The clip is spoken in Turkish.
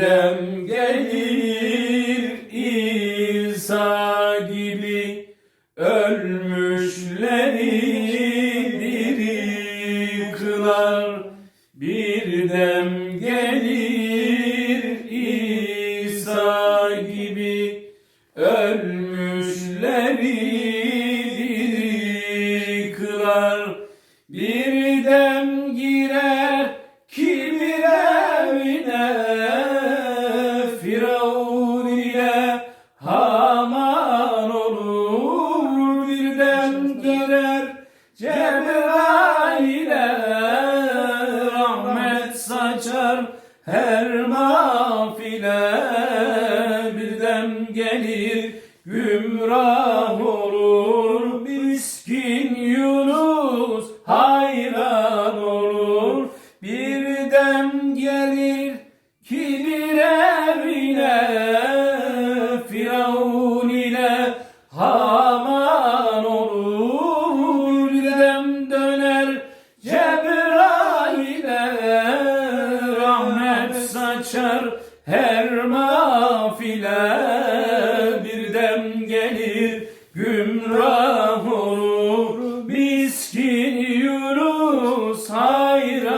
Dem gelir İsa gibi ölmüşleri diri kılar. Bir dem gelir İsa gibi ölmüşleri diri kılar. Bir dem dem girer Cebrail'e Rahmet saçar her mafile. Bir dem gelir gümrah olur Miskin Yunus hayran olur. Bir dem gelir kibir açar her mafile bir dem gelir. Gümrah olur miskin Yunus hayran